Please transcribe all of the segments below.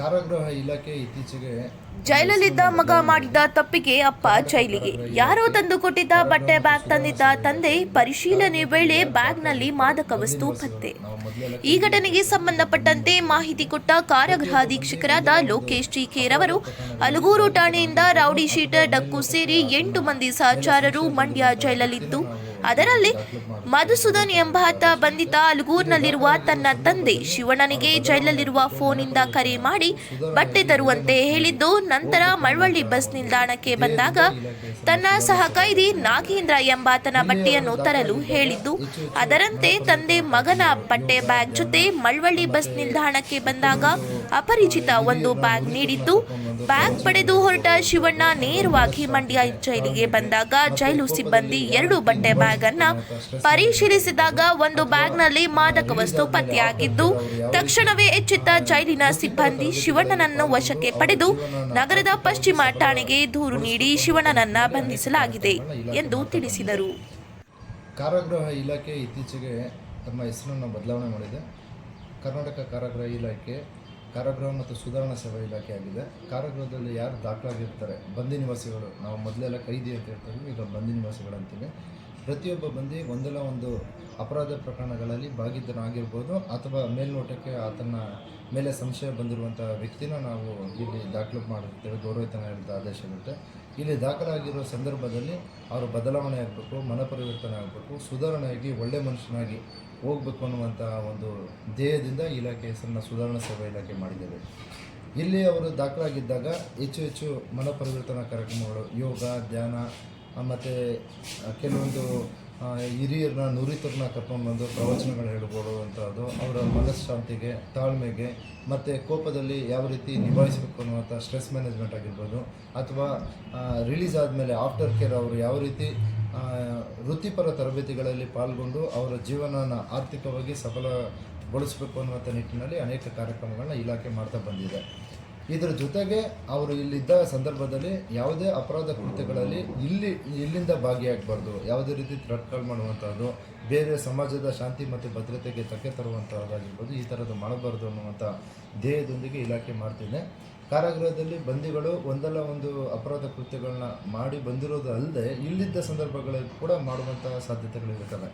ಕಾರಾಗೃಹ ಇಲಾಖೆ ಇತ್ತೀಚೆಗೆ ಜೈಲಲ್ಲಿದ್ದ ಮಗ ಮಾಡಿದ ತಪ್ಪಿಗೆ ಅಪ್ಪ ಜೈಲಿಗೆ. ಯಾರೋ ತಂದು ಕೊಟ್ಟಿದ್ದ ಬಟ್ಟೆ ಬ್ಯಾಗ್ ತಂದಿದ್ದ ತಂದೆ ಪರಿಶೀಲನೆ ವೇಳೆ ಬ್ಯಾಗ್ನಲ್ಲಿ ಮಾದಕ ವಸ್ತು ಪತ್ತೆ. ಈ ಘಟನೆಗೆ ಸಂಬಂಧಪಟ್ಟಂತೆ ಮಾಹಿತಿ ಕೊಟ್ಟ ಕಾರಾಗೃಹ ಅಧೀಕ್ಷಕರಾದ ಲೋಕೇಶ್ ಅವರು ಅಲಗೂರು ಠಾಣೆಯಿಂದ ರೌಡಿ ಶೀಟರ್ ಡಕ್ಕು ಸೇರಿ ಎಂಟು ಮಂದಿ ಸಹಚಾರರು ಮಂಡ್ಯ ಜೈಲಲ್ಲಿದ್ದು ಅದರಲ್ಲಿ ಮಧುಸೂದನ್ ಎಂಬಾತ ಬಂಧಿತ ಅಲಗೂರಿನಲ್ಲಿರುವ ತನ್ನ ತಂದೆ ಶಿವಣ್ಣನಿಗೆ ಜೈಲಲ್ಲಿರುವ ಫೋನಿಂದ ಕರೆ ಮಾಡಿ ಬಟ್ಟೆ ತರುವಂತೆ ಹೇಳಿದ್ದು, ನಂತರ ಮಳವಳ್ಳಿ ಬಸ್ ನಿಲ್ದಾಣಕ್ಕೆ ಬಂದಾಗ ತನ್ನ ಸಹ ಕೈದಿ ನಾಗೇಂದ್ರ ಎಂಬಾತನ ಬಟ್ಟೆಯನ್ನು ತರಲು ಹೇಳಿದ್ದು, ಅದರಂತೆ ತಂದೆ ಮಗನ ಬಟ್ಟೆ ಬ್ಯಾಗ್ ಜೊತೆ ಮಳವಳ್ಳಿ ಬಸ್ ನಿಲ್ದಾಣಕ್ಕೆ ಬಂದಾಗ ಅಪರಿಚಿತ ಒಂದು ಬ್ಯಾಗ್ ನೀಡಿದ್ದು, ಬ್ಯಾಗ್ ಪಡೆದು ಹೊರಟ ಶಿವಣ್ಣ ನೇರವಾಗಿ ಮಂಡ್ಯ ಜೈಲಿಗೆ ಬಂದಾಗ ಜೈಲು ಸಿಬ್ಬಂದಿ ಎರಡು ಬಟ್ಟೆ ಬ್ಯಾಗ್ ಅನ್ನ ಪರಿಶೀಲಿಸಿದಾಗ ಒಂದು ಬ್ಯಾಗ್ನಲ್ಲಿ ಮಾದಕ ವಸ್ತು ಪತ್ತೆಯಾಗಿದ್ದು, ತಕ್ಷಣವೇ ಎಚ್ಚೆತ್ತ ಜೈಲಿನ ಸಿಬ್ಬಂದಿ ಶಿವಣ್ಣನನ್ನು ವಶಕ್ಕೆ ಪಡೆದು ನಗರದ ಪಶ್ಚಿಮ ಠಾಣೆಗೆ ದೂರು ನೀಡಿ ಶಿವಣ್ಣನನ್ನ ಬಂಧಿಸಲಾಗಿದೆ ಎಂದು ತಿಳಿಸಿದರು. ಕಾರಾಗೃಹ ಇಲಾಖೆ ಇತ್ತೀಚೆಗೆ ತಮ್ಮ ಹೆಸರನ್ನು ಬದಲಾವಣೆ ಮಾಡಿದೆ. ಕರ್ನಾಟಕ ಕಾರಾಗೃಹ ಇಲಾಖೆ, ಕಾರಾಗೃಹ ಮತ್ತು ಸುಧಾರಣಾ ಸೇವಾ ಇಲಾಖೆ ಆಗಿದೆ. ಕಾರಾಗೃಹದಲ್ಲಿ ಯಾರು ದಾಖಲಾಗಿರ್ತಾರೆ ಬಂದಿ ನಿವಾಸಿಗಳು, ನಾವು ಮೊದಲೆಲ್ಲ ಕೈದಿ ಅಂತ ಹೇಳ್ತೀವಿ ಈಗ ಬಂದಿ ನಿವಾಸಿಗಳು ಅಂತೀವಿ ಪ್ರತಿಯೊಬ್ಬ ಬಂದಿ ಒಂದಲ್ಲ ಒಂದು ಅಪರಾಧ ಪ್ರಕರಣಗಳಲ್ಲಿ ಭಾಗಿದ್ದನಾಗಿರ್ಬೋದು ಅಥವಾ ಮೇಲ್ನೋಟಕ್ಕೆ ಆತನ ಮೇಲೆ ಸಂಶಯ ಬಂದಿರುವಂಥ ವ್ಯಕ್ತಿನ ನಾವು ಇಲ್ಲಿ ದಾಖಲು ಮಾಡಿರ್ತೇವೆ ಗೌರವಿತನ ನ್ಯಾಯಾಲಯದ ಆದೇಶ ಇರುತ್ತೆ. ಇಲ್ಲಿ ದಾಖಲಾಗಿರೋ ಸಂದರ್ಭದಲ್ಲಿ ಅವರು ಬದಲಾವಣೆ ಆಗಬೇಕು ಮನಪರಿವರ್ತನೆ ಆಗಬೇಕು ಸುಧಾರಣೆಯಾಗಿ ಒಳ್ಳೆ ಮನುಷ್ಯನಾಗಿ ಹೋಗ್ಬೇಕು ಅನ್ನುವಂಥ ಒಂದು ಧ್ಯೇಯದಿಂದ ಇಲಾಖೆ ಹೆಸರನ್ನ ಸುಧಾರಣಾ ಸೇವಾ ಇಲಾಖೆ ಮಾಡಿದ್ದೇವೆ. ಇಲ್ಲಿ ಅವರು ದಾಖಲಾಗಿದ್ದಾಗ ಹೆಚ್ಚು ಹೆಚ್ಚು ಮನಪರಿವರ್ತನಾ ಕಾರ್ಯಕ್ರಮಗಳು ಯೋಗ, ಧ್ಯಾನ ಮತ್ತು ಕೆಲವೊಂದು ಹಿರಿಯರನ್ನ, ನುರಿತರನ್ನ ಕರ್ಕೊಂಡ್ಬಂದು ಪ್ರವಚನಗಳು ಹೇಳ್ಬೋದು ಅಂಥದ್ದು ಅವರ ಮನಃಶಾಂತಿಗೆ, ತಾಳ್ಮೆಗೆ, ಮತ್ತು ಕೋಪದಲ್ಲಿ ಯಾವ ರೀತಿ ನಿಭಾಯಿಸಬೇಕು ಅನ್ನುವಂಥ ಸ್ಟ್ರೆಸ್ ಮ್ಯಾನೇಜ್ಮೆಂಟ್ ಆಗಿರ್ಬೋದು, ಅಥವಾ ರಿಲೀಸ್ ಆದಮೇಲೆ ಆಫ್ಟರ್ ಕೇರ್ ಅವರು ಯಾವ ರೀತಿ ವೃತ್ತಿಪರ ತರಬೇತಿಗಳಲ್ಲಿ ಪಾಲ್ಗೊಂಡು ಅವರ ಜೀವನನ ಆರ್ಥಿಕವಾಗಿ ಸಫಲಗೊಳಿಸಬೇಕು ಅನ್ನುವಂಥ ನಿಟ್ಟಿನಲ್ಲಿ ಅನೇಕ ಕಾರ್ಯಕ್ರಮಗಳನ್ನ ಇಲಾಖೆ ಮಾಡ್ತಾ ಬಂದಿದೆ. ಇದರ ಜೊತೆಗೆ ಅವರು ಇಲ್ಲಿದ್ದ ಸಂದರ್ಭದಲ್ಲಿ ಯಾವುದೇ ಅಪರಾಧ ಕೃತ್ಯಗಳಲ್ಲಿ ಇಲ್ಲಿ, ಇಲ್ಲಿಂದ ಭಾಗಿಯಾಗಬಾರ್ದು. ಯಾವುದೇ ರೀತಿ ಥ್ರೆಟ್ಗಳು ಮಾಡುವಂಥದ್ದು ಬೇರೆ ಸಮಾಜದ ಶಾಂತಿ ಮತ್ತು ಭದ್ರತೆಗೆ ಧಕ್ಕೆ ತರುವಂಥದ್ದಾಗಿರ್ಬೋದು ಈ ಥರದ್ದು ಮಾಡಬಾರ್ದು ಅನ್ನುವಂಥ ಧ್ಯೇಯದೊಂದಿಗೆ ಇಲಾಖೆ ಮಾಡ್ತಿದೆ. ಕಾರಾಗೃಹದಲ್ಲಿ ಬಂದಿಗಳು ಒಂದಲ್ಲ ಒಂದು ಅಪರಾಧ ಕೃತ್ಯಗಳನ್ನ ಮಾಡಿ ಬಂದಿರೋದು ಅಲ್ಲದೆ ಇಲ್ಲಿದ್ದ ಸಂದರ್ಭಗಳಲ್ಲಿ ಕೂಡ ಮಾಡುವಂತಹ ಸಾಧ್ಯತೆಗಳಿರುತ್ತವೆ.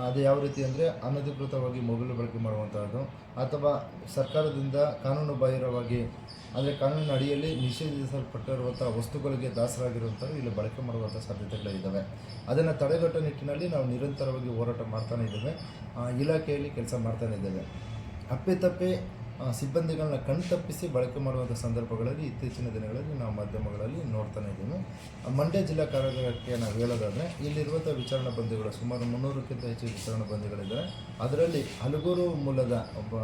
ಅದು ಯಾವ ರೀತಿ ಅಂದರೆ ಅನಧಿಕೃತವಾಗಿ ಮೊಬೈಲ್ ಬಳಕೆ ಮಾಡುವಂಥದ್ದು ಅಥವಾ ಸರ್ಕಾರದಿಂದ ಕಾನೂನು ಬಾಹಿರವಾಗಿ ಅಂದರೆ ಕಾನೂನಿನ ಅಡಿಯಲ್ಲಿ ನಿಷೇಧಿಸಲ್ಪಟ್ಟಿರುವಂಥ ವಸ್ತುಗಳಿಗೆ ದಾಸರಾಗಿರುವಂಥವ್ರು ಇಲ್ಲಿ ಬಳಕೆ ಮಾಡುವಂಥ ಸಾಧ್ಯತೆಗಳಿದ್ದಾವೆ. ಅದನ್ನು ತಡೆಗಟ್ಟೋ ನಿಟ್ಟಿನಲ್ಲಿ ನಾವು ನಿರಂತರವಾಗಿ ಹೋರಾಟ ಮಾಡ್ತಾನೇ ಇದ್ದೇವೆ. ಇಲಾಖೆಯಲ್ಲಿ ಕೆಲಸ ಮಾಡ್ತಾನೇ ಇದ್ದೇವೆ. ಅಪ್ಪಿತಪ್ಪಿ ಆ, ಸಿಬ್ಬಂದಿಗಳನ್ನ ಕಣ್ತಪ್ಪಿಸಿ ಬಳಕೆ ಮಾಡುವಂಥ ಸಂದರ್ಭಗಳಲ್ಲಿ ಇತ್ತೀಚಿನ ದಿನಗಳಲ್ಲಿ ನಾವು ಮಾಧ್ಯಮಗಳಲ್ಲಿ ನೋಡ್ತಾನೆ ಇದ್ದೀನಿ ಮಂಡ್ಯ ಜಿಲ್ಲಾ ಕಾರಾಗೃಹಕ್ಕೆ ನಾವು ಹೇಳೋದಾದರೆ ಇಲ್ಲಿರುವಂಥ ವಿಚಾರಣಾ ಬಂದಿಗಳು ಸುಮಾರು ಮುನ್ನೂರಕ್ಕಿಂತ ಹೆಚ್ಚು ವಿಚಾರಣಾ ಬಂದಿಗಳಿದ್ದಾರೆ. ಅದರಲ್ಲಿ ಹಲಗೂರು ಮೂಲದ ಒಬ್ಬ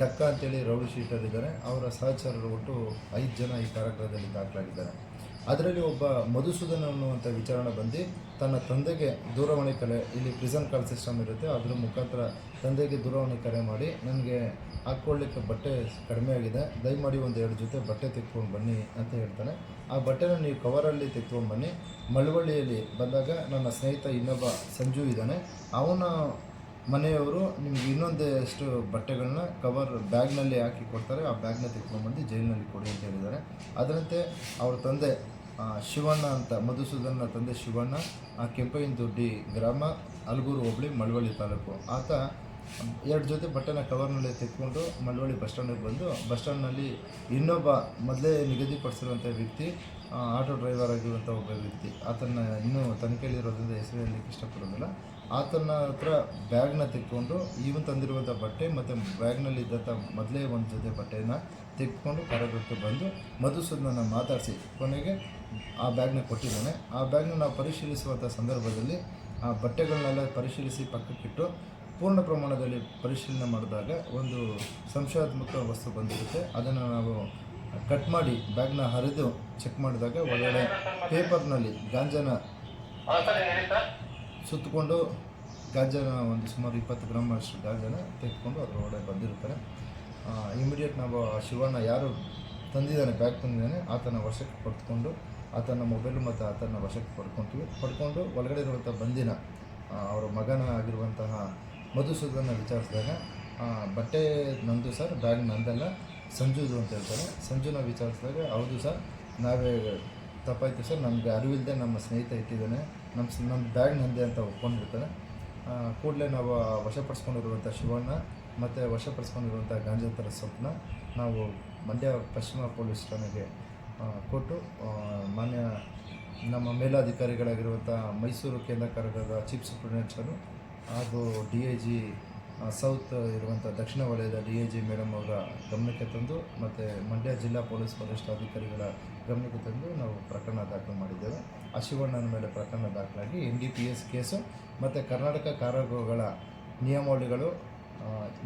ಡಕ್ಕ ಅಂತೇಳಿ ರೌಡಿ ಶೀಟರ್ ಇದ್ದಾರೆ. ಅವರ ಸಹಚರರು ಒಟ್ಟು ಐದು ಜನ ಈ ಕಾರಾಗೃಹದಲ್ಲಿ ದಾಖಲಾಗಿದ್ದಾರೆ. ಅದರಲ್ಲಿ ಒಬ್ಬ ಮಧುಸೂದನ್ ಅನ್ನುವಂಥ ವಿಚಾರಣೆ ಬಂದು ತನ್ನ ತಂದೆಗೆ ದೂರವಾಣಿ ಕರೆ ಇಲ್ಲಿ ಪ್ರಿಸನ್ ಕಾಲ್ ಸಿಸ್ಟಮ್ ಇರುತ್ತೆ, ಅದರ ಮುಖಾಂತರ ತಂದೆಗೆ ದೂರವಾಣಿ ಕರೆ ಮಾಡಿ, ನನಗೆ ಹಾಕ್ಕೊಳ್ಳಿಕ್ಕೆ ಬಟ್ಟೆ ಕಡಿಮೆ ಆಗಿದೆ, ದಯಮಾಡಿ ಒಂದು ಎರಡು ಜೊತೆ ಬಟ್ಟೆ ತೆಕ್ಕೊಂಡು ಬನ್ನಿ ಅಂತ ಹೇಳ್ತಾನೆ. ಆ ಬಟ್ಟೆನ ನೀವು ಕವರಲ್ಲಿ ತೆಗೆದುಕೊಂಡು ಬನ್ನಿ. ಮಳವಳ್ಳಿಯಲ್ಲಿ ಬಂದಾಗ ನನ್ನ ಸ್ನೇಹಿತ ಇನ್ನೊಬ್ಬ ಸಂಜು ಇದ್ದಾನೆ. ಅವನ ಮನೆಯವರು ನಿಮ್ಗೆ ಇನ್ನೊಂದಷ್ಟು ಬಟ್ಟೆಗಳನ್ನ ಕವರ್ ಬ್ಯಾಗ್ನಲ್ಲಿ ಹಾಕಿ ಕೊಡ್ತಾರೆ. ಆ ಬ್ಯಾಗ್ನ ಬಂದು ಜೈಲಿನಲ್ಲಿ ಕೊಡಿ ಅಂತ ಹೇಳಿದ್ದಾರೆ. ಅದರಂತೆ ಅವ್ರ ತಂದೆ ಶಿವಣ್ಣ ಅಂತ ಮಧುಸೂದನ ತಂದೆ ಶಿವಣ್ಣ ಆ ದೊಡ್ಡಿ ಗ್ರಾಮ ಅಲಗೂರು ಹೋಬಳಿ ಮಳವಳ್ಳಿ ತಾಲೂಕು. ಆತ ಎರಡು ಜೊತೆ ಬಟ್ಟೆನ ಕವರ್ನಲ್ಲಿ ತೆಕ್ಕೊಂಡು ಮಳವಳ್ಳಿ ಬಸ್ ಸ್ಟ್ಯಾಂಡಿಗೆ ಬಂದು ಬಸ್ ಸ್ಟ್ಯಾಂಡ್ನಲ್ಲಿ ಇನ್ನೊಬ್ಬ ಮೊದಲೇ ನಿಗದಿಪಡಿಸಿರುವಂಥ ವ್ಯಕ್ತಿ ಆಟೋ ಡ್ರೈವರ್ ಆಗಿರುವಂಥ ಒಬ್ಬ ವ್ಯಕ್ತಿ. ಆತನ ಇನ್ನೂ ತನಿಖೆಯಲ್ಲಿರೋದ್ರಿಂದ ಹೆಸರು ಹೇಳಲಿಕ್ಕೆ ಇಷ್ಟಪಡೋದಿಲ್ಲ ಆತನ ಹತ್ರ ಬ್ಯಾಗ್ನ ತೆಕ್ಕೊಂಡು, ಇವನ್ ತಂದಿರುವಂಥ ಬಟ್ಟೆ ಮತ್ತು ಬ್ಯಾಗ್ನಲ್ಲಿ ಇದ್ದಂಥ ಮೊದಲೇ ಒಂದು ಜೊತೆ ಬಟ್ಟೆನ ತೆಕ್ಕೊಂಡು ಕಾರಾಗೃಹಕ್ಕೆ ಬಂದು ಮಧುಸೂದನ ಮಾತಾಡಿಸಿ ಕೊನೆಗೆ ಆ ಬ್ಯಾಗ್ನ ಕೊಟ್ಟಿದ್ದಾನೆ. ಆ ಬ್ಯಾಗ್ನ ನಾವು ಪರಿಶೀಲಿಸುವಂಥ ಸಂದರ್ಭದಲ್ಲಿ ಆ ಬಟ್ಟೆಗಳನ್ನೆಲ್ಲ ಪರಿಶೀಲಿಸಿ ಪಕ್ಕಕ್ಕಿಟ್ಟು ಪೂರ್ಣ ಪ್ರಮಾಣದಲ್ಲಿ ಪರಿಶೀಲನೆ ಮಾಡಿದಾಗ ಒಂದು ಸಂಶಯಾತ್ಮಕ ವಸ್ತು ಬಂದಿರುತ್ತೆ. ಅದನ್ನು ನಾವು ಕಟ್ ಮಾಡಿ ಬ್ಯಾಗ್ನ ಹರಿದು ಚೆಕ್ ಮಾಡಿದಾಗ ಒಳಗಡೆ ಪೇಪರ್ನಲ್ಲಿ ಗಾಂಜಾನ ಸುತ್ತಕೊಂಡು ಗಾಂಜಾನ ಒಂದು ಸುಮಾರು ಇಪ್ಪತ್ತು ಗ್ರಾಮ್ ಅಷ್ಟು ಗಾಂಜಾನ ತೆಗೆದುಕೊಂಡು ಅದ್ರ ಒಳಗೆ ಬಂದಿರ್ತಾರೆ ಇಮಿಡಿಯೇಟ್ ನಾವು ಆ ಶಿವಣ್ಣ ಯಾರು ತಂದಿದ್ದಾನೆ, ಬ್ಯಾಗ್ ತಂದಿದ್ದಾನೆ, ಆತನ ವಶಕ್ಕೆ ಪಡೆದುಕೊಂಡು ಆತನ ಮೊಬೈಲು ಮತ್ತು ಆತನ ವಶಕ್ಕೆ ಪಡ್ಕೊತೀವಿ. ಪಡ್ಕೊಂಡು ಒಳಗಡೆ ಇರುವಂಥ ಬಂದಿನ ಅವರ ಮಗನ ಆಗಿರುವಂತಹ ಮಧುಸೂದನ ವಿಚಾರಿಸಿದಾಗ ಬಟ್ಟೆ ನಂದು ಸರ್, ಬ್ಯಾಗ್ ನಂದಲ್ಲ, ಸಂಜುದು ಅಂತ ಹೇಳ್ತಾರೆ. ಸಂಜುನ ವಿಚಾರಿಸಿದಾಗ, ಹೌದು ಸರ್, ನಾವೇ ತಪ್ಪಾಯ್ತು ಸರ್, ನಮಗೆ ಅರಿವಿಲ್ಲದೆ ನಮ್ಮ ಸ್ನೇಹಿತ ಇಟ್ಟಿದ್ದಾನೆ ನಮ್ಮ ನಮ್ಮ ಬ್ಯಾಗ್ ನಂದೆ ಅಂತ ಒಪ್ಕೊಂಡಿರ್ತಾನೆ. ಕೂಡಲೇ ನಾವು ವಶಪಡಿಸ್ಕೊಂಡಿರುವಂಥ ಶಿವಣ್ಣ ಮತ್ತು ವಶಪಡಿಸ್ಕೊಂಡಿರುವಂಥ ಗಾಂಜಾ ಥರ ಸೊಪ್ಪನ್ನ ನಾವು ಮಂಡ್ಯ ಪಶ್ಚಿಮ ಪೊಲೀಸ್ ಠಾಣೆಗೆ ಕೊಟ್ಟು ಮಾನ್ಯ ನಮ್ಮ ಮೇಲಾಧಿಕಾರಿಗಳಾಗಿರುವಂಥ ಮೈಸೂರು ಕೇಂದ್ರ ಕಾರ್ಯದ ಚೀಫ್ ಸೂಪರಿಂಟೆಂಡೆಂಟ್ಸರು ಹಾಗೂ ಡಿ ಐ ಜಿ ಸೌತ್ ಇರುವಂಥ ದಕ್ಷಿಣ ವಲಯದ ಡಿ ಐ ಜಿ ಮೇಡಮ್ ಅವರ ಗಮನಕ್ಕೆ ತಂದು ಮತ್ತು ಮಂಡ್ಯ ಜಿಲ್ಲಾ ಪೊಲೀಸ್ ವರಿಷ್ಠಾಧಿಕಾರಿಗಳ ಗಮನಕ್ಕೆ ತಂದು ನಾವು ಪ್ರಕರಣ ದಾಖಲು ಮಾಡಿದ್ದೇವೆ. ಆ ಮೇಲೆ ಪ್ರಕರಣ ದಾಖಲಾಗಿ N D P S case ಮತ್ತು ಕರ್ನಾಟಕ ಕಾರಾಗೃಹಗಳ ನಿಯಮಾವಳಿಗಳು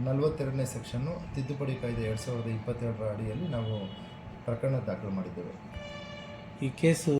ನಲವತ್ತೆರಡನೇ ಸೆಕ್ಷನ್ನು ತಿದ್ದುಪಡಿ ಕಾಯ್ದೆ ಎರಡು ಸಾವಿರದ ಇಪ್ಪತ್ತೆರಡರ ಅಡಿಯಲ್ಲಿ ನಾವು ಪ್ರಕರಣ ದಾಖಲು ಮಾಡಿದ್ದೇವೆ. ಈ ಕೇಸು